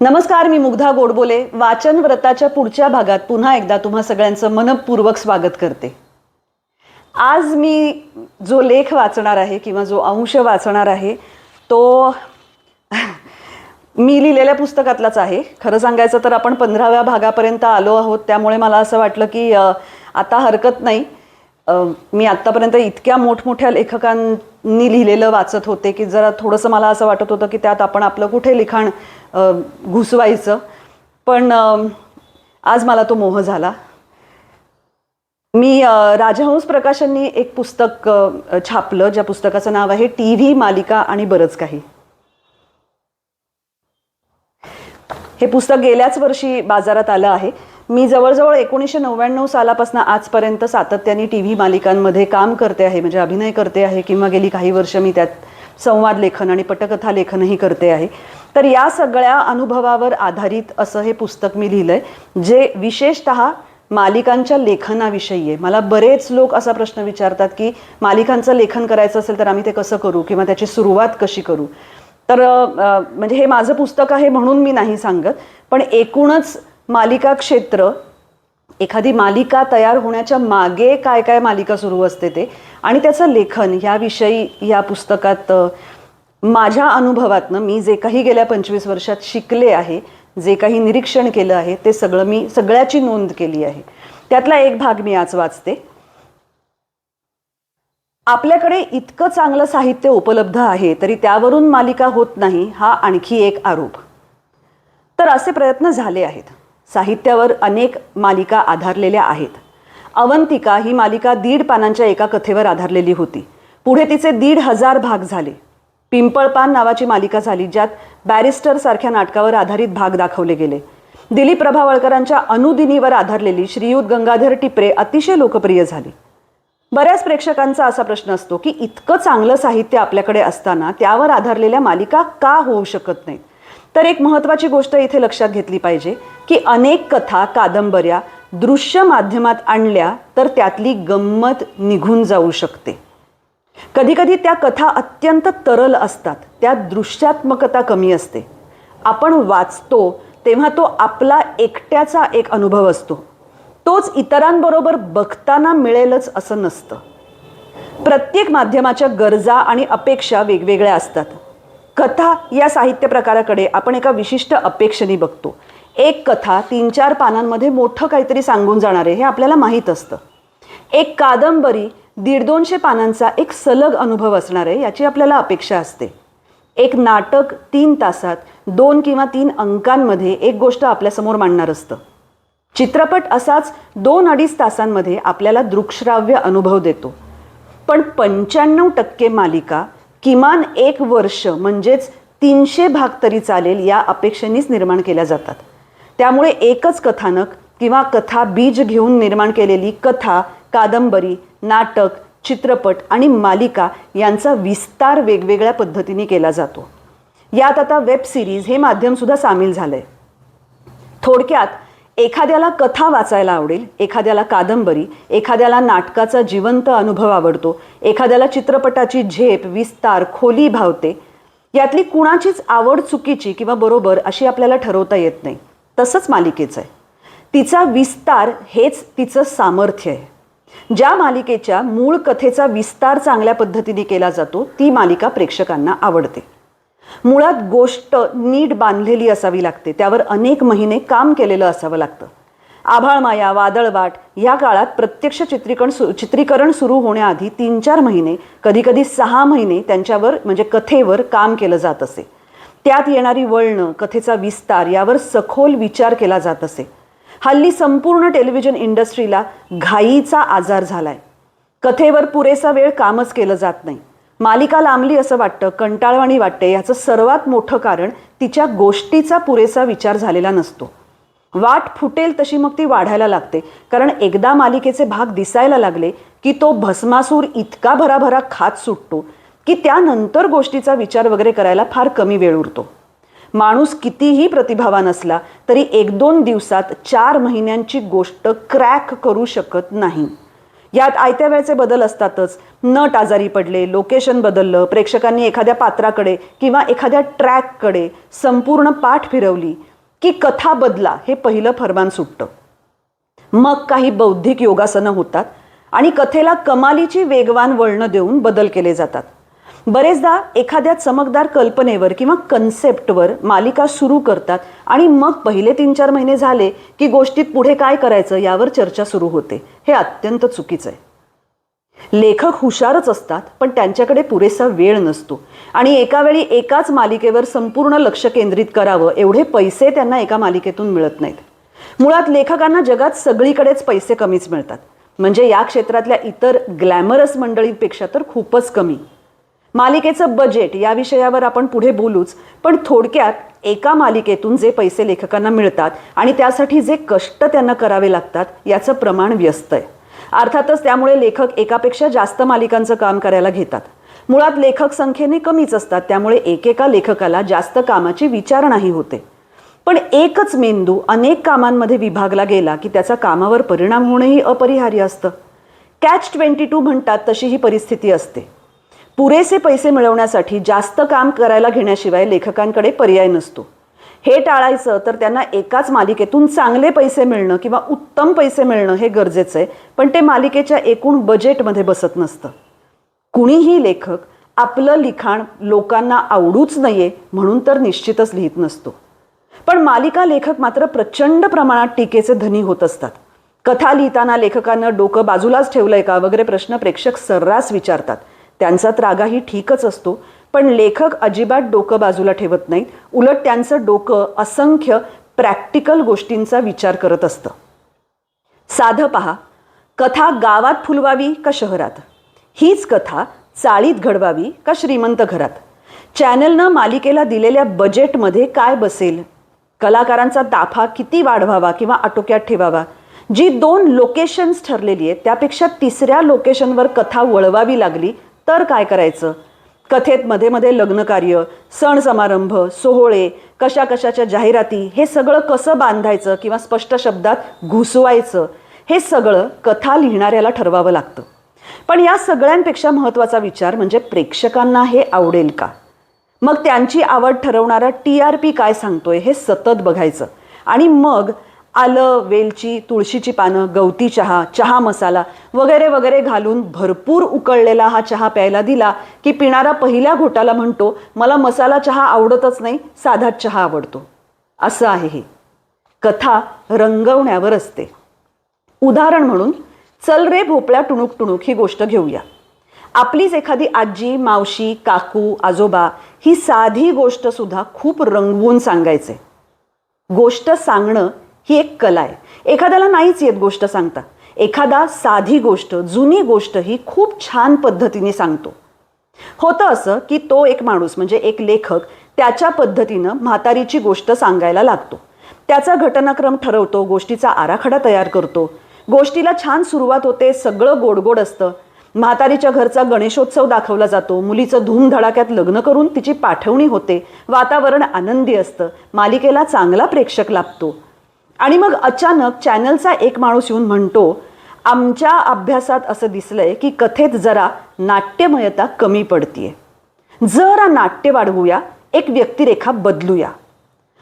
नमस्कार मी मुग्धा गोडबोले. वाचन व्रताच्या पुढच्या भागात पुन्हा एकदा तुम्हा सगळ्यांचं मनपूर्वक स्वागत करते. आज मी जो लेख वाचणार आहे किंवा जो अंश वाचणार आहे तो मी लिहिलेल्या पुस्तकातलाच आहे. खरं सांगायचं तर आपण पंधराव्या भागापर्यंत आलो आहोत त्यामुळे मला असं वाटलं की आता हरकत नाही. मी आत्तापर्यंत इतक्या मोठमोठ्या लेखकांनी लिहिलेलं वाचत होते की जरा थोडंसं मला असं वाटत होतं की त्यात आपण आपलं कुठे लिखाण घुसवायचं. पण आज मला तो मोह झाला. मी राजहंस प्रकाशननी एक पुस्तक छापलं. ज्या पुस्तकाचं नाव आहे टी व्ही मालिका आणि बरंच काही. हे पुस्तक गेल्याच वर्षी बाजारात आलं आहे. मी जवळजवळ एकोणीसशे नव्याण्णव सालापासून आजपर्यंत सातत्याने टी व्ही मालिकांमध्ये काम करते आहे. म्हणजे अभिनय करते आहे. किंवा गेली काही वर्ष मी त्यात संवाद लेखन आणि पटकथा लेखनही करते आहे. तर या सगळ्या अनुभवावर आधारित असं हे पुस्तक मी लिहिलं आहे जे विशेषतः मालिकांच्या लेखनाविषयी आहे. मला बरेच लोक असा प्रश्न विचारतात की मालिकांचं लेखन करायचं असेल तर आम्ही ते कसं करू किंवा त्याची सुरुवात कशी करू? तर म्हणजे हे माझं पुस्तक आहे म्हणून मी नाही सांगत पण एकूणच मालिका क्षेत्र एखादी मालिका तयार होण्याच्या मागे काय काय मालिका सुरू असते ते? आणि त्याचं लेखन ह्याविषयी या पुस्तकात माझ्या अनुभवातनं मी जे काही गेल्या पंचवीस वर्षात शिकले आहे जे काही निरीक्षण केलं आहे ते सगळं मी सगळ्याची नोंद केली आहे. त्यातला एक भाग मी आज वाचते. आपल्याकडे इतकं चांगलं साहित्य उपलब्ध आहे तरी त्यावरून मालिका होत नाही हा आणखी एक आरोप. तर असे प्रयत्न झाले आहेत. साहित्यावर अनेक मालिका आधारलेल्या आहेत. अवंतिका ही मालिका दीड पानांच्या एका कथेवर आधारलेली होती. पुढे तिचे दीड हजार भाग झाले. पिंपळपान नावाची मालिका झाली ज्यात बॅरिस्टर सारख्या नाटकावर आधारित भाग दाखवले गेले. दिलीप प्रभावळकरांच्या अनुदिनीवर आधारलेली श्रीयुत गंगाधर टिपरे अतिशय लोकप्रिय झाली. बऱ्याच प्रेक्षकांचा असा प्रश्न असतो की इतकं चांगलं साहित्य आपल्याकडे असताना त्यावर आधारलेल्या मालिका का होऊ शकत नाहीत? तर एक महत्त्वाची गोष्ट इथे लक्षात घेतली पाहिजे. की अनेक कथा कादंबऱ्या दृश्य माध्यमात आणल्या तर त्यातली गंमत निघून जाऊ शकते. कधीकधी त्या कथा अत्यंत तरल असतात त्यात दृश्यात्मकता कमी असते. आपण वाचतो तेव्हा तो आपला एकट्याचा एक अनुभव असतो. तोच इतरांबरोबर बघताना मिळेलच असं नसतं. प्रत्येक माध्यमाच्या गरजा आणि अपेक्षा वेगवेगळ्या असतात. कथा या साहित्य प्रकाराकडे आपण एका विशिष्ट अपेक्षेने बघतो. एक कथा तीन चार पानांमध्ये मोठं काहीतरी सांगून जाणार आहे हे आपल्याला माहीत असतं. एक कादंबरी दीड दोनशे पानांचा एक सलग अनुभव असणार आहे याची आपल्याला अपेक्षा असते. एक नाटक तीन तासात दोन किंवा तीन अंकांमध्ये एक गोष्ट आपल्यासमोर मांडणार असतं. चित्रपट असाच दोन अडीच तासांमध्ये आपल्याला दृकश्राव्य अनुभव देतो. पण पंच्याण्णव टक्के मालिका किमान एक वर्ष म्हणजेच तीनशे भाग तरी चालेल या अपेक्षेनेच निर्माण केल्या जातात. त्यामुळे एकच कथानक किंवा कथा बीज घेऊन निर्माण केलेली कथा कादंबरी नाटक चित्रपट आणि मालिका यांचा विस्तार वेगवेगळ्या पद्धतीने केला जातो. यात आता वेब सिरीज हे माध्यमसुद्धा सामील झालं आहे थोडक्यात एखाद्याला कथा वाचायला आवडेल एखाद्याला कादंबरी एखाद्याला नाटकाचा जिवंत अनुभव आवडतो एखाद्याला चित्रपटाची झेप विस्तार खोली भावते यातली कुणाचीच आवड चुकीची किंवा बरोबर अशी आपल्याला ठरवता येत नाही. तसंच मालिकेचं आहे. तिचा विस्तार हेच तिचं सामर्थ्य आहे. ज्या मालिकेच्या मूळ कथेचा विस्तार चांगल्या पद्धतीने केला जातो ती मालिका प्रेक्षकांना आवडते. मुळात गोष्ट नीट बांधलेली असावी लागते त्यावर अनेक महिने काम केलेलं असावं लागतं. आभाळमाया वादळवाट या काळात प्रत्यक्ष चित्रीकरण सु चित्रीकरण सुरू होण्याआधी तीन चार महिने कधीकधी सहा महिने त्यांच्यावर म्हणजे कथेवर काम केलं जात असे. त्यात येणारी वळणं कथेचा विस्तार यावर सखोल विचार केला जात असे. हल्ली संपूर्ण टेलिव्हिजन इंडस्ट्रीला घाईचा आजार झालाय. कथेवर पुरेसा वेळ कामच केलं जात नाही. मालिका लांबली असं वाटतं कंटाळवाणी वाटते याचं सर्वात मोठं कारण तिच्या गोष्टीचा पुरेसा विचार झालेला नसतो. वाट फुटेल तशी मग ती वाढायला लागते कारण एकदा मालिकेचे भाग दिसायला लागले की तो भस्मासूर इतका भराभरा खात सुटतो की त्यानंतर गोष्टीचा विचार वगैरे करायला फार कमी वेळ उरतो. माणूस कितीही प्रतिभावान असला तरी एक दोन दिवसात चार महिन्यांची गोष्ट क्रॅक करू शकत नाही. यात आयत्या वेळचे बदल असतातच. नट आजारी पडले लोकेशन बदललं प्रेक्षकांनी एखाद्या पात्राकडे किंवा एखाद्या ट्रॅककडे संपूर्ण पाठ फिरवली की कथा बदला हे पहिलं फरमान सुटतं. मग काही बौद्धिक योगासनं होतात आणि कथेला कमालीची वेगवान वळणं देऊन बदल केले जातात. बरेचदा एखाद्या चमकदार कल्पनेवर किंवा कन्सेप्टवर मालिका सुरू करतात आणि मग पहिले तीन चार महिने झाले की गोष्टीत पुढे काय करायचं यावर चर्चा सुरू होते. हे अत्यंत चुकीचं आहे. लेखक हुशारच असतात पण त्यांच्याकडे पुरेसा वेळ नसतो. आणि एका वेळी एकाच मालिकेवर संपूर्ण लक्ष केंद्रित करावं एवढे पैसे त्यांना एका मालिकेतून मिळत नाहीत. मुळात लेखकांना जगात सगळीकडेच पैसे कमीच मिळतात. म्हणजे या क्षेत्रातल्या इतर ग्लॅमरस मंडळींपेक्षा तर खूपच कमी. मालिकेचं बजेट या विषयावर आपण पुढे बोलूच पण थोडक्यात एका मालिकेतून जे पैसे लेखकांना मिळतात आणि त्यासाठी जे कष्ट त्यांना करावे लागतात याचं प्रमाण व्यस्त आहे. अर्थातच त्यामुळे लेखक एकापेक्षा जास्त मालिकांचं काम करायला घेतात. मुळात लेखक संख्येने कमीच असतात त्यामुळे एकेका लेखकाला जास्त कामाची विचारणाही होते. पण एकच मेंदू अनेक कामांमध्ये विभागला गेला की त्याचा कामावर परिणाम होणंही अपरिहार्य असतं. कॅच ट्वेंटी टू म्हणतात तशी ही परिस्थिती असते. पुरेसे पैसे मिळवण्यासाठी जास्त काम करायला घेण्याशिवाय लेखकांकडे पर्याय नसतो. हे टाळायचं तर त्यांना एकाच मालिकेतून चांगले पैसे मिळणं किंवा उत्तम पैसे मिळणं हे गरजेचं आहे पण ते मालिकेच्या एकूण बजेटमध्ये बसत नसतं. कुणीही लेखक आपलं लिखाण लोकांना आवडूच नये म्हणून तर निश्चितच लिहित नसतो. पण मालिका लेखक मात्र प्रचंड प्रमाणात टीकेचे धनी होत असतात. कथा लिहिताना लेखकानं डोकं बाजूलाच ठेवलंय का वगैरे प्रश्न प्रेक्षक सर्रास विचारतात. त्यांचा त्रागाही ठीकच असतो पण लेखक अजिबात डोकं बाजूला ठेवत नाहीत. उलट त्यांचं डोकं असंख्य प्रॅक्टिकल गोष्टींचा विचार करत असतं. साधं पहा कथा गावात फुलवावी का शहरात? हीच कथा चाळीत घडवावी का श्रीमंत घरात? चॅनलनं मालिकेला दिलेल्या बजेटमध्ये काय बसेल? कलाकारांचा ताफा किती वाढवावा किंवा आटोक्यात ठेवावा? जी दोन लोकेशन्स ठरलेली आहेत त्यापेक्षा तिसऱ्या लोकेशनवर कथा वळवावी लागली तर काय करायचं? कथेत मध्ये मध्ये लग्नकार्य सण समारंभ सोहळे कशा कशाच्या जाहिराती हे सगळं कसं बांधायचं किंवा स्पष्ट शब्दात घुसवायचं हे सगळं कथा लिहिणाऱ्याला ठरवावं लागतं. पण या सगळ्यांपेक्षा महत्त्वाचा विचार म्हणजे प्रेक्षकांना हे आवडेल का? मग त्यांची आवड ठरवणारा टी आर पी काय सांगतोय हे सतत बघायचं. आणि मग आलं वेलची तुळशीची पानं गवती चहा चहा मसाला वगैरे वगैरे घालून भरपूर उकळलेला हा चहा प्यायला दिला की पिणारा पहिल्या घोटाला म्हणतो मला मसाला चहा आवडतच नाही साधाच चहा आवडतो. असं आहे हे. कथा रंगवण्यावर असते. उदाहरण म्हणून चल रे भोपळ्या टुणूक टुणूक ही गोष्ट घेऊया. आपलीच एखादी आजी मावशी काकू आजोबा ही साधी गोष्ट सुद्धा खूप रंगवून सांगायचे. गोष्ट सांगणं ही एक कला आहे. एखाद्याला नाहीच येत गोष्ट सांगता. एखादा साधी गोष्ट जुनी गोष्ट ही खूप छान पद्धतीने सांगतो. होतं असं की तो एक माणूस म्हणजे एक लेखक त्याच्या पद्धतीनं म्हातारीची गोष्ट सांगायला लागतो. त्याचा घटनाक्रम ठरवतो गोष्टीचा आराखडा तयार करतो. गोष्टीला छान सुरुवात होते सगळं गोडगोड असतं. म्हातारीच्या घरचा गणेशोत्सव दाखवला जातो. मुलीचं धूमधडाक्यात लग्न करून तिची पाठवणी होते. वातावरण आनंदी असतं. मालिकेला चांगला प्रेक्षक लाभतो. आणि मग अचानक चॅनलचा एक माणूस येऊन म्हणतो आमच्या अभ्यासात असं दिसलंय की कथेत जरा नाट्यमयता कमी पडतीये. जरा नाट्य वाढवूया एक व्यक्तिरेखा बदलूया.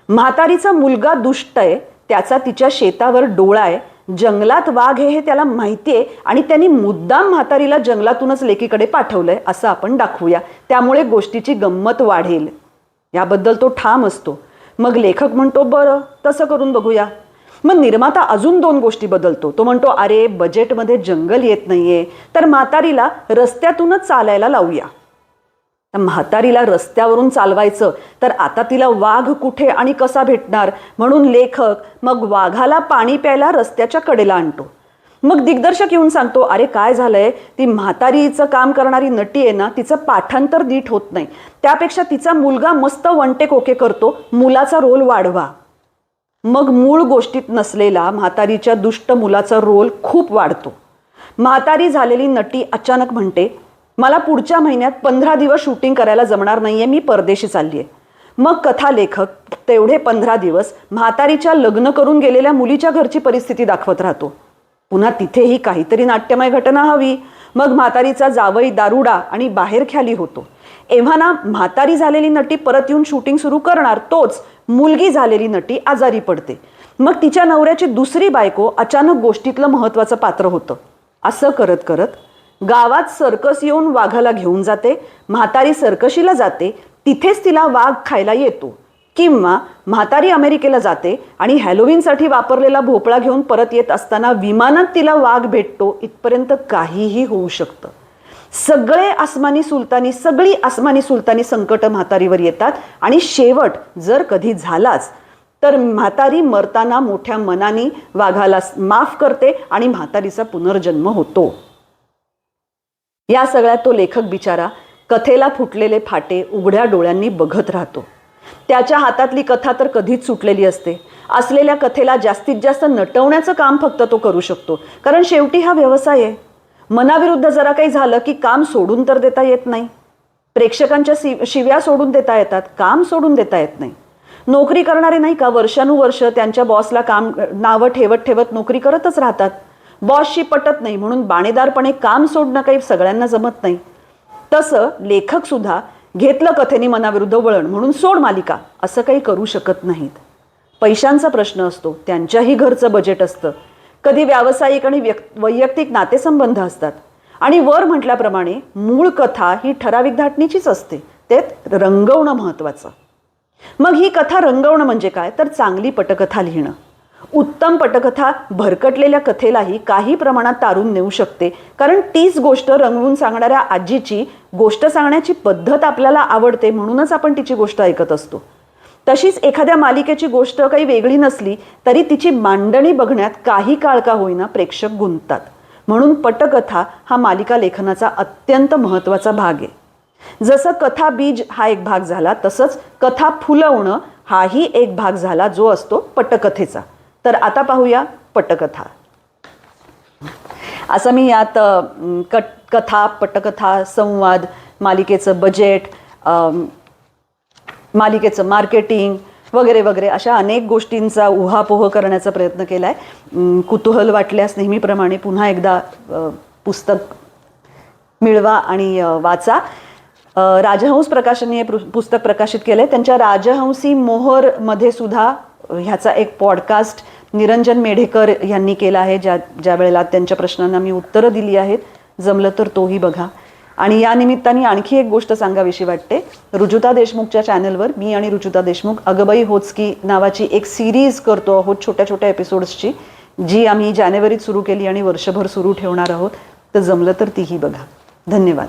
म्हातारीचा मुलगा दुष्ट आहे त्याचा तिच्या शेतावर डोळा आहे जंगलात वाघ आहे हे त्याला माहिती आहे आणि त्यांनी मुद्दाम म्हातारीला जंगलातूनच लेकीकडे पाठवलंय असं आपण दाखवूया. त्यामुळे गोष्टीची गंमत वाढेल. याबद्दल तो ठाम असतो. मग लेखक म्हणतो बरं तसं करून बघूया. मग निर्माता अजून दोन गोष्टी बदलतो. तो म्हणतो अरे बजेटमध्ये जंगल येत नाहीये तर म्हातारीला रस्त्यातूनच चालायला लावूया. तर म्हातारीला रस्त्यावरून चालवायचं तर आता तिला वाघ कुठे आणि कसा भेटणार? म्हणून लेखक मग वाघाला पाणी प्यायला रस्त्याच्या कडेला आणतो. मग दिग्दर्शक येऊन सांगतो अरे काय झालंय? ती म्हातारीचं काम करणारी नटी आहे ना तिचं पाठांतर नीट होत नाही. त्यापेक्षा तिचा मुलगा मस्त वंटे कोके करतो. मुलाचा रोल वाढवा. मग मूळ गोष्टीत नसलेला म्हातारीच्या दुष्ट मुलाचा रोल खूप वाढतो. म्हातारी झालेली नटी अचानक म्हणते मला पुढच्या महिन्यात पंधरा दिवस शूटिंग करायला जमणार नाहीये मी परदेशी चालली आहे मग कथालेखक तेवढे पंधरा दिवस म्हातारीच्या लग्न करून गेलेल्या मुलीच्या घरची परिस्थिती दाखवत राहतो. पुन्हा तिथेही काहीतरी नाट्यमय घटना हवी. मग म्हातारीचा जावई दारुडा आणि बाहेर ख्याली होतो. एव्हा ना म्हातारी झालेली नटी परत येऊन शूटिंग सुरू करणार तोच मुलगी झालेली नटी आजारी पडते. मग तिच्या नवऱ्याची दुसरी बायको अचानक गोष्टीतलं महत्वाचं पात्र होतं. असं करत करत गावात सर्कस येऊन वाघाला घेऊन जाते म्हातारी सर्कशीला जाते तिथेच तिला वाघ खायला येतो. किंवा म्हातारी अमेरिकेला जाते आणि हॅलोविनसाठी वापरलेला भोपळा घेऊन परत येत असताना विमानात तिला वाघ भेटतो इथपर्यंत काहीही होऊ शकतं. सगळे आसमानी सुलतानी सगळी आसमानी सुलतानी संकट म्हातारीवर येतात. आणि शेवट जर कधी झालाच तर म्हातारी मरताना मोठ्या मनाने वाघाला माफ करते आणि म्हातारीचा पुनर्जन्म होतो. या सगळ्यात तो लेखक बिचारा कथेला फुटलेले फाटे उघड्या डोळ्यांनी बघत राहतो. त्याच्या हातातली कथा तर कधीच सुटलेली असते. असलेल्या कथेला जास्तीत जास्त नटवण्याचं काम फक्त तो करू शकतो. कारण शेवटी हा व्यवसाय आहे. मनाविरुद्ध जरा काही झालं की काम सोडून तर देता येत नाही. प्रेक्षकांच्या शि शिव्या सोडून देता येतात काम सोडून देता येत नाही. नोकरी करणारे नाही का वर्षानुवर्ष त्यांच्या बॉसला काम नावं ठेवत ठेवत नोकरी करतच राहतात. बॉसशी पटत नाही म्हणून बाणेदारपणे काम सोडणं काही सगळ्यांना जमत नाही. तसं लेखक सुद्धा घेतलं कथेने मनाविरुद्ध वळण म्हणून सोड मालिका असं काही करू शकत नाहीत. पैशांचा प्रश्न असतो त्यांच्याही घरचं बजेट असतं. कधी व्यावसायिक आणि वैयक्तिक नातेसंबंध असतात. आणि वर म्हटल्याप्रमाणे मूळ कथा ही ठराविक धाटणीचीच असते. त्यात रंगवणं महत्त्वाचं. मग ही कथा रंगवणं म्हणजे काय? तर चांगली पटकथा लिहिणं. उत्तम पटकथा भरकटलेल्या कथेलाही काही प्रमाणात तारून नेऊ शकते. कारण तीच गोष्ट रंगवून सांगणाऱ्या आजीची गोष्ट सांगण्याची पद्धत आपल्याला आवडते म्हणूनच आपण तिची गोष्ट ऐकत असतो. तशीच एखाद्या मालिकेची गोष्ट काही वेगळी नसली तरी तिची मांडणी बघण्यात काही काळ का होईना प्रेक्षक गुंततात. म्हणून पटकथा हा मालिका लेखनाचा अत्यंत महत्त्वाचा भाग आहे. जसं कथा बीज हा एक भाग झाला तसंच कथा फुलवणं हाही एक भाग झाला जो असतो पटकथेचा. तर आता पाहूया पटकथा. असं मी यात कट कथा पटकथा संवाद मालिकेचं बजेट मालिकेचं मार्केटिंग वगैरे वगैरे अशा अनेक गोष्टींचा उहापोह करण्याचा प्रयत्न केला आहे कुतूहल वाटल्यास नेहमीप्रमाणे पुन्हा एकदा पुस्तक मिळवा आणि वाचा. राजहंस प्रकाशनने हे पु- पुस्तक प्रकाशित केलं आहे त्यांच्या राजहंसी मोहरमध्ये सुद्धा ह्याचा एक पॉडकास्ट निरंजन मेढेकर यांनी केला आहे ज्या ज्या वेळेला त्यांच्या प्रश्नांना मी उत्तरं दिली आहेत. जमलं तर तोही बघा. आणि या निमित्ताने आणखी एक गोष्ट सांगावीशी वाटते. रुजुता देशमुखच्या चॅनलवर मी आणि रुजुता देशमुख अगबाई होचकी नावाची एक सिरीज करतो आहोत छोट्या छोट्या एपिसोड्सची जी आम्ही जानेवारीत सुरू केली आणि वर्षभर सुरू ठेवणार आहोत. तर जमलं तर तीही बघा. धन्यवाद.